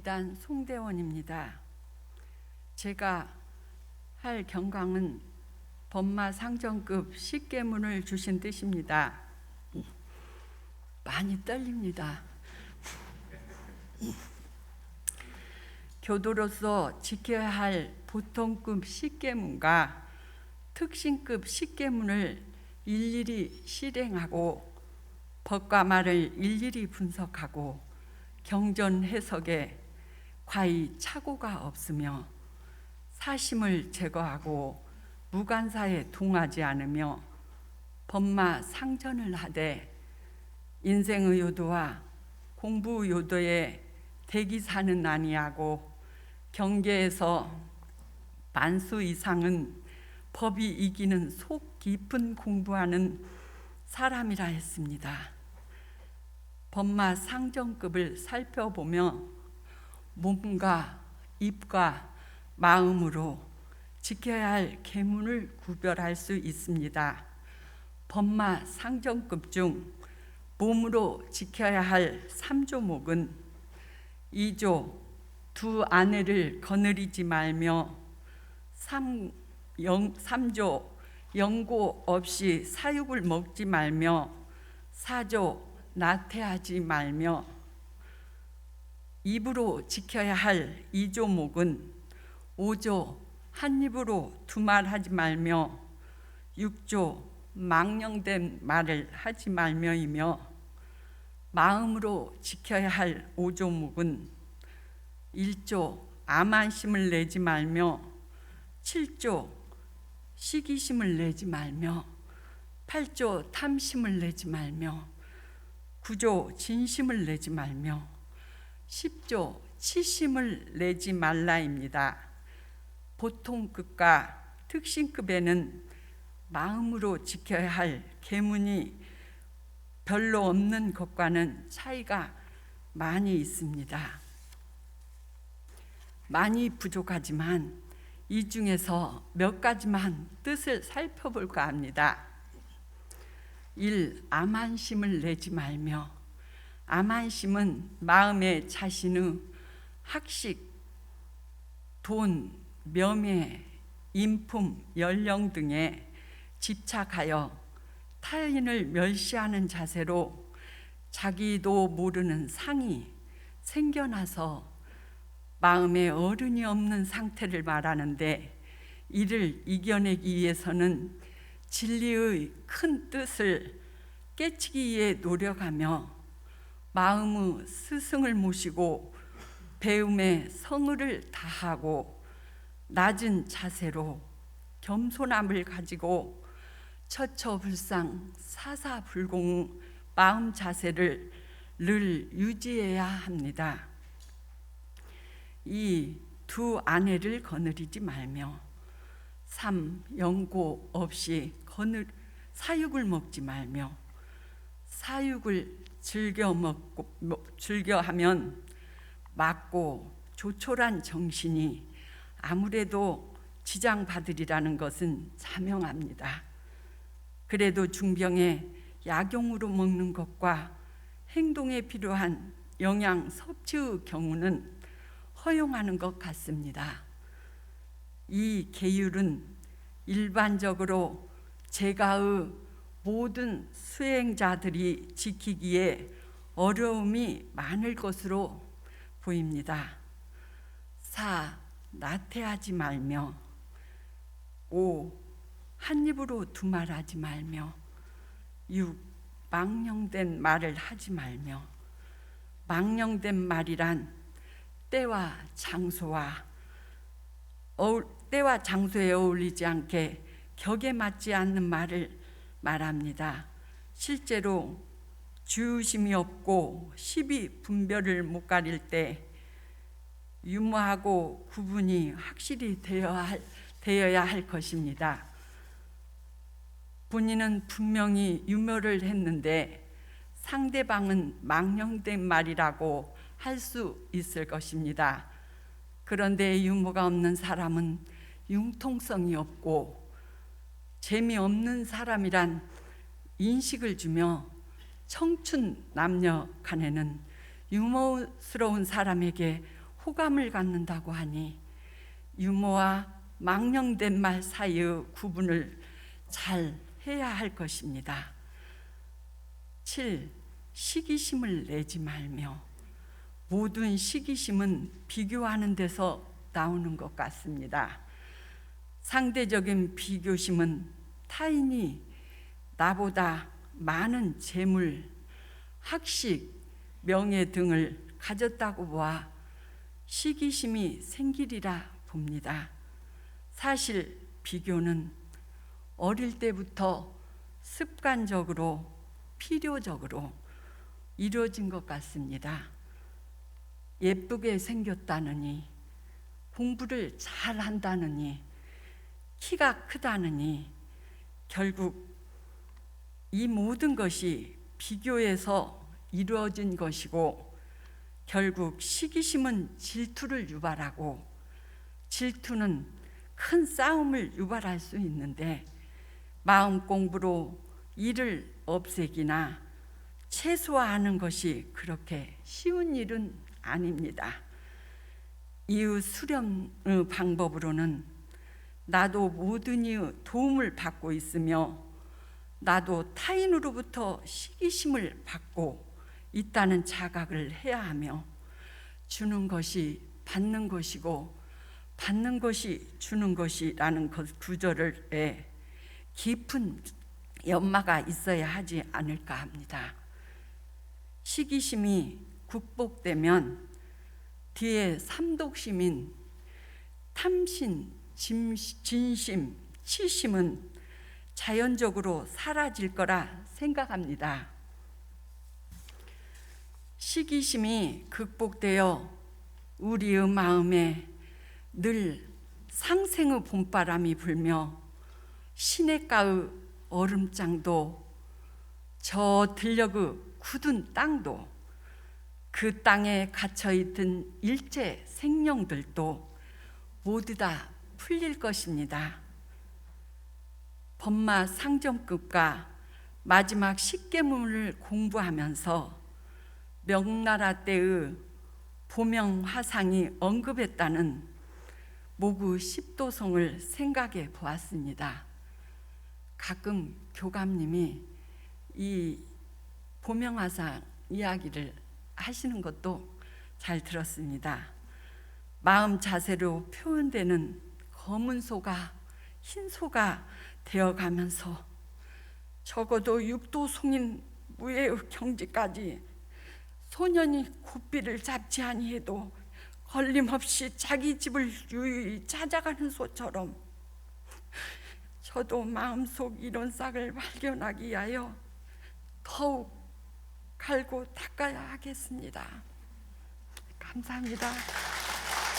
이단 송대원입니다. 제가 할 경강은 법마 상정급 식계문을 주신 뜻입니다. 많이 떨립니다. 교도로서 지켜야 할 보통급 식계문과 특신급 식계문을 일일이 실행하고 법과 말을 일일이 분석하고 경전 해석에 과히 착오가 없으며 사심을 제거하고 무관사에 동하지 않으며 법마 상전을 하되 인생의 요도와 공부 요도에 대기사는 아니하고 경계에서 반수 이상은 법이 이기는 속 깊은 공부하는 사람이라 했습니다. 법마 상정급을 살펴보며 몸과 입과 마음으로 지켜야 할 계문을 구별할 수 있습니다. 법마 상정급 중 몸으로 지켜야 할 3조목은 2조 두 아내를 거느리지 말며 3, 영, 3조 영고 없이 사육을 먹지 말며 4조 나태하지 말며 입으로 지켜야 할 2조목은 5조 한 입으로 두 말 하지 말며 6조 망령된 말을 하지 말며이며 마음으로 지켜야 할 5조목은 1조 암안심을 내지 말며 7조 시기심을 내지 말며 8조 탐심을 내지 말며 9조 진심을 내지 말며 10조 치심을 내지 말라입니다. 보통급과 특신급에는 마음으로 지켜야 할 계문이 별로 없는 것과는 차이가 많이 있습니다. 많이 부족하지만 이 중에서 몇 가지만 뜻을 살펴볼까 합니다. 1. 암한심을 내지 말며 암한심은 마음의 자신의 학식, 돈, 명예, 인품, 연령 등에 집착하여 타인을 멸시하는 자세로 자기도 모르는 상이 생겨나서 마음에 어른이 없는 상태를 말하는데 이를 이겨내기 위해서는 진리의 큰 뜻을 깨치기 위해 노력하며 마음의 스승을 모시고 배움의 성의를 다하고 낮은 자세로 겸손함을 가지고 처처불상 사사불공 마음 자세를 늘 유지해야 합니다. 이 두 아내를 거느리지 말며 삼 영고 없이 거느 사육을 먹지 말며 사육을 즐겨 먹고 즐겨 하면 맞고 조촐한 정신이 아무래도 지장 받으리라는 것은 자명합니다. 그래도 중병에 약용으로 먹는 것과 행동에 필요한 영양 섭취의 경우는 허용하는 것 같습니다. 이 계율은 일반적으로 제가의 모든 수행자들이 지키기에 어려움이 많을 것으로 보입니다. 4. 나태하지 말며 5. 한 입으로 두 말하지 말며 6. 망령된 말을 하지 말며 망령된 말이란 때와 장소와 때와 장소에 어울리지 않게 격에 맞지 않는 말을 말합니다. 실제로 주심이 없고 시비 분별을 못 가릴 때 유무하고 구분이 확실히 되어야 할, 되어야 할 것입니다. 본인은 분명히 유머를 했는데 상대방은 망령된 말이라고 할 수 있을 것입니다. 그런데 유머가 없는 사람은 융통성이 없고 재미없는 사람이란 인식을 주며 청춘 남녀 간에는 유머스러운 사람에게 호감을 갖는다고 하니 유머와 망령된 말 사이의 구분을 잘 해야 할 것입니다. 7. 시기심을 내지 말며 모든 시기심은 비교하는 데서 나오는 것 같습니다. 상대적인 비교심은 타인이 나보다 많은 재물, 학식, 명예 등을 가졌다고 보아 시기심이 생기리라 봅니다. 사실 비교는 어릴 때부터 습관적으로 필요적으로 이루어진 것 같습니다. 예쁘게 생겼다느니 공부를 잘 한다느니 키가 크다느니 결국 이 모든 것이 비교에서 이루어진 것이고 결국 시기심은 질투를 유발하고 질투는 큰 싸움을 유발할 수 있는데 마음 공부로 이를 없애기나 최소화하는 것이 그렇게 쉬운 일은 아닙니다. 이웃 수렴의 방법으로는 나도 모든 이의 도움을 받고 있으며 나도 타인으로부터 시기심을 받고 있다는 자각을 해야 하며 주는 것이 받는 것이고 받는 것이 주는 것이라는 것 구절에 깊은 연마가 있어야 하지 않을까 합니다. 시기심이 극복되면 뒤에 삼독심인 짐- 진심, 치심은 자연적으로 사라질 거라 생각합니다. 시기심이 극복되어 우리의 마음에 늘 상생의 봄바람이 불며 시냇가의 얼음장도 저 들녘의 굳은 땅도 그 땅에 갇혀 있던 일체 생명들도 모두 다 풀릴 것입니다. 법마 상정급과 마지막 십계문을 공부하면서 명나라 때의 보명 화상이 언급했다는 모구 십도성을 생각해 보았습니다. 가끔 교감님이 이 보명화상 이야기를 하시는 것도 잘 들었습니다. 마음 자세로 표현되는 검은 소가 흰 소가 되어가면서 적어도 육도송인 무예의 경지까지 소년이 고삐를 잡지 아니해도 걸림없이 자기 집을 유유히 찾아가는 소처럼 저도 마음속 이런 싹을 발견하기 위하여 더욱 갈고 닦아야 하겠습니다. 감사합니다.